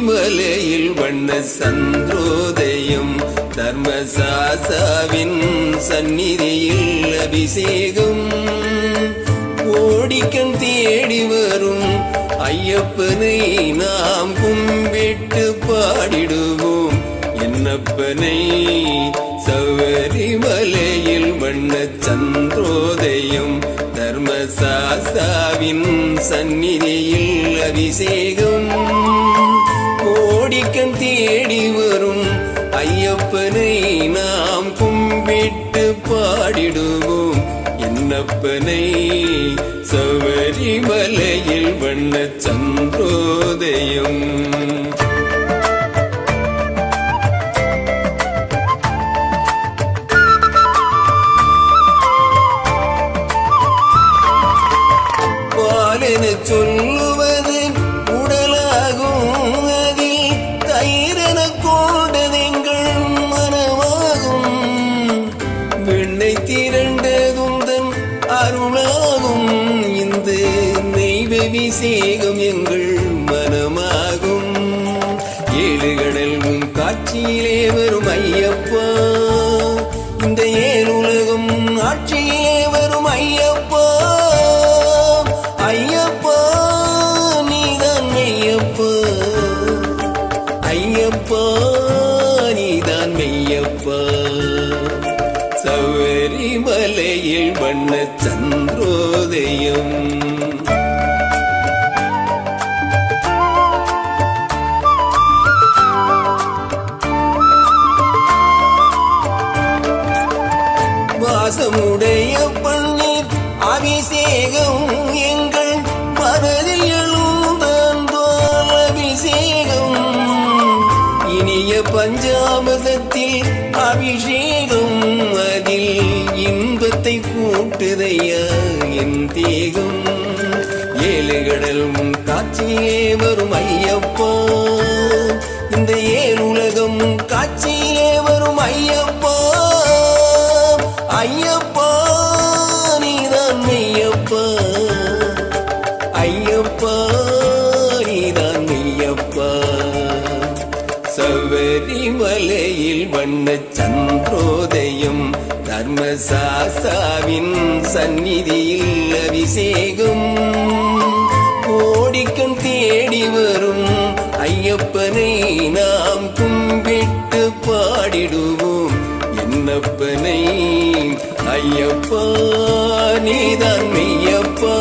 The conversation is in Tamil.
மலையில் வண்ண சந்தோதயம் தர்மசாசாவின் சந்நிதியில் அபிஷேகம். கோடிக்கண் தேடி வரும் ஐயப்பனை நாம் கும்பிட்டு பாடிடுவோம். என்னப்பனை சவரிமலையில் வண்ண சந்திரோதயம் தர்மசாஸ்தாவின் சந்நிதியில் அபிஷேகம். கோடிக்கண் தேடி வரும். ஐயப்பனை நாம் கும்பிட்டு பாடிடுவோம். என்னப்பனை சபரிமலையில் வண்ண சந்திரோதயம் பாலென சொல்லுவது நெய்வபிஷேகம் எங்கள் மனமாகும். ஏழு கடல் உன் காட்சியிலே வரும் ஐயப்பா. இந்த ஏழு உலகம் ஆட்சியிலே வரும் ஐயப்பா. ஐயப்பா நீதான் ஐயப்பா ஐயப்பா நீதான் மெய்யப்பா. சவரிமலையில் வண்ண சந்திரோதயம். உன்னுடைய பன்னீர் அபிஷேகம் எங்கள் மனதில் எழுந்தோல் அபிஷேகம். இனிய பஞ்சாபதத்தில் அபிஷேகம் அதில் இன்பத்தை கூட்டுதையா என் தேகம். ஏழு கடல் காட்சியே வரும் ஐயப்பா. இந்த ஏழு உலகம் காட்சியிலே வரும் ஐயப்பா. ஐயப்பா ஐயப்பா நீதான் மெய்யப்பா. சபரிமலையில் வண்ண சந்திரோதயம் தர்மசாசாவின் சந்நிதியில் அபிஷேகம். கோடிக்கண் தேடி வரும் ஐயப்பனை நாம் கும்பிட்டு பாடிடுவோம். என்னப்பனை ஐயப்பா நீதான் மெய்யப்பா.